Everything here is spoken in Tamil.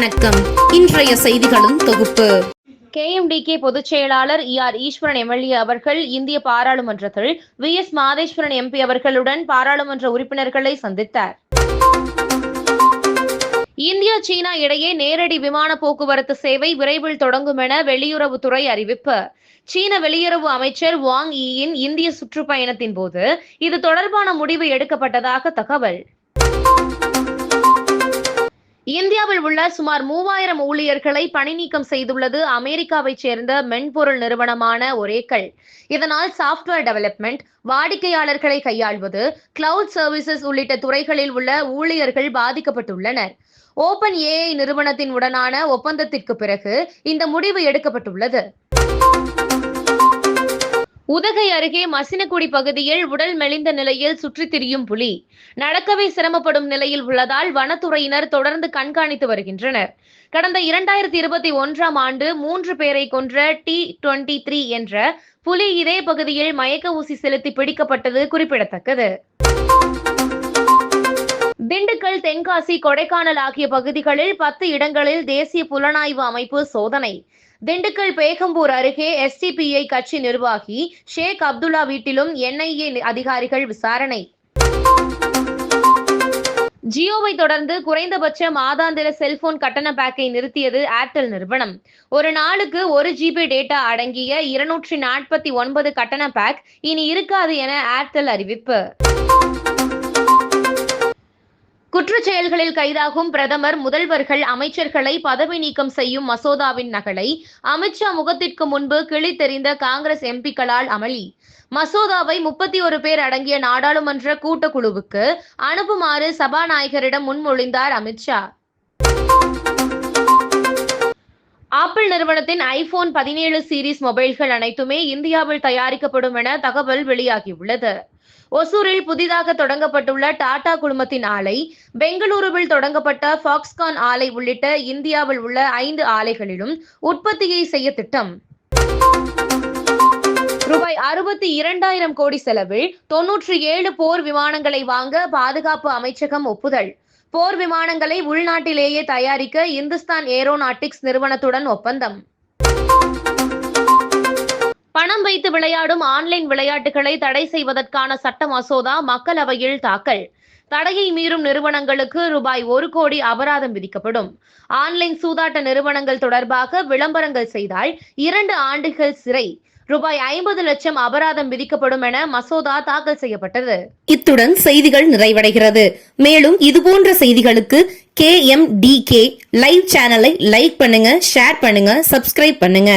வணக்கம். இன்றைய செய்திகளும் தொகுப்பு. கேஎம்டிகே பொதுச் செயலாளர் இ ஆர் ஈஸ்வரன் எம்எல்ஏ அவர்கள் இந்திய பாராளுமன்றத்தில் வி எஸ் மாதேஸ்வரன் எம்பி அவர்களுடன் பாராளுமன்ற உறுப்பினர்களை சந்தித்தார். இந்தியா சீனா இடையே நேரடி விமான போக்குவரத்து சேவை விரைவில் தொடங்கும் என வெளியுறவுத்துறை அறிவிப்பு. சீன வெளியுறவு அமைச்சர் வாங் ஈயின் இந்திய சுற்றுப்பயணத்தின் போது இது தொடர்பான முடிவு எடுக்கப்பட்டதாக தகவல். இந்தியாவில் உள்ள சுமார் மூவாயிரம் ஊழியர்களை பணி நீக்கம் செய்துள்ளது அமெரிக்காவைச் சேர்ந்த மென்பொருள் நிறுவனமான ஒரேக்கள் இதனால் சாஃப்ட்வேர் டெவலப்மெண்ட் வாடிக்கையாளர்களை கையாள்வது கிளவுட் சர்வீசஸ் உள்ளிட்ட துறைகளில் உள்ள ஊழியர்கள் பாதிக்கப்பட்டுள்ளனர். ஓபன் ஏஐ நிறுவனத்தின் உடனான ஒப்பந்தத்திற்கு பிறகு இந்த முடிவு எடுக்கப்பட்டுள்ளது. உதகை அருகே மசினக்குடி பகுதியில் உடல் மெலிந்த நிலையில் சுற்றித் திரியும் புலி. நடக்கவே சிரமப்படும் நிலையில் உள்ளதால் வனத்துறையினர் தொடர்ந்து கண்காணித்து வருகின்றனர். கடந்த இரண்டாயிரத்தி இருபத்தி ஒன்றாம் ஆண்டு மூன்று பேரை கொன்ற டி டுவெண்டி த்ரீ என்ற புலி இதே பகுதியில் மயக்க ஊசி செலுத்தி பிடிக்கப்பட்டது குறிப்பிடத்தக்கது. திண்டுக்கல் தென்காசி கொடைக்கானல் ஆகிய பகுதிகளில் பத்து இடங்களில் தேசிய புலனாய்வு அமைப்பு சோதனை. திண்டுக்கல் பேகம்பூர் அருகே எஸ்டிபிஐ கட்சி நிர்வாகி ஷேக் அப்துல்லா வீட்டிலும் என்ஐஏ அதிகாரிகள் விசாரணை. ஜியோவை தொடர்ந்து குறைந்தபட்ச மாதாந்திர செல்போன் கட்டண பேக்கை நிறுத்தியது ஏர்டெல் நிறுவனம். ஒரு நாளுக்கு ஒரு ஜிபி டேட்டா அடங்கிய இருநூற்றி நாற்பத்தி ஒன்பது கட்டண பேக் இனி இருக்காது என ஏர்டெல் அறிவிப்பு. குற்றச் செயல்களில் கைதாகும் பிரதமர் முதல்வர்கள் அமைச்சர்களை பதவி நீக்கம் செய்யும் மசோதாவின் நகலை அமித்ஷா முகத்திற்கு முன்பு கிழித்தெறிந்த காங்கிரஸ் எம்பிக்களால் அமளி. மசோதாவை முப்பத்தி ஒரு பேர் அடங்கிய நாடாளுமன்ற கூட்டக்குழுவுக்கு அனுப்புமாறு சபாநாயகரிடம் முன்மொழிந்தார் அமித்ஷா. ஆப்பிள் நிறுவனத்தின் ஐபோன் பதினேழு சீரிஸ் மொபைல்கள் அனைத்துமே இந்தியாவில் தயாரிக்கப்படும் என தகவல் வெளியாகியுள்ளது. ஒசூரில் புதிதாக தொடங்கப்பட்டுள்ள டாடா குழுமத்தின் ஆலை பெங்களூருவில் தொடங்கப்பட்ட ஃபாக்ஸ்கான் ஆலை உள்ளிட்ட இந்தியாவில் உள்ள ஐந்து ஆலைகளிலும் உற்பத்தியை செய்ய திட்டம். ரூபாய் அறுபத்தி இரண்டாயிரம் கோடி செலவில் தொன்னூற்றி ஏழு போர் விமானங்களை வாங்க பாதுகாப்பு அமைச்சகம் ஒப்புதல். போர் விமானங்களை உள்நாட்டிலேயே தயாரிக்க இந்துஸ்தான் ஏரோநாட்டிக்ஸ் நிறுவனத்துடன் ஒப்பந்தம். பணம் வைத்து விளையாடும் ஆன்லைன் விளையாட்டுகளை தடை செய்வதற்கான சட்ட மசோதா மக்களவையில் தாக்கல். தடையை மீறும் நிறுவனங்களுக்கு ரூபாய் ஒரு கோடி அபராதம் விதிக்கப்படும். ஆன்லைன் சூதாட்ட நிறுவனங்கள் தொடர்பாக விளம்பரங்கள் செய்தால் இரண்டு ஆண்டுகள் சிறை. ரூபாய் ஐம்பது லட்சம் அபராதம் விதிக்கப்படும் என மசோதா தாக்கல் செய்யப்பட்டது. இத்துடன் செய்திகள் நிறைவடைகிறது. மேலும் இதுபோன்ற செய்திகளுக்கு K M D K live சேனலை லைக் பண்ணுங்க ஷேர் பண்ணுங்க சப்ஸ்கிரைப் பண்ணுங்க.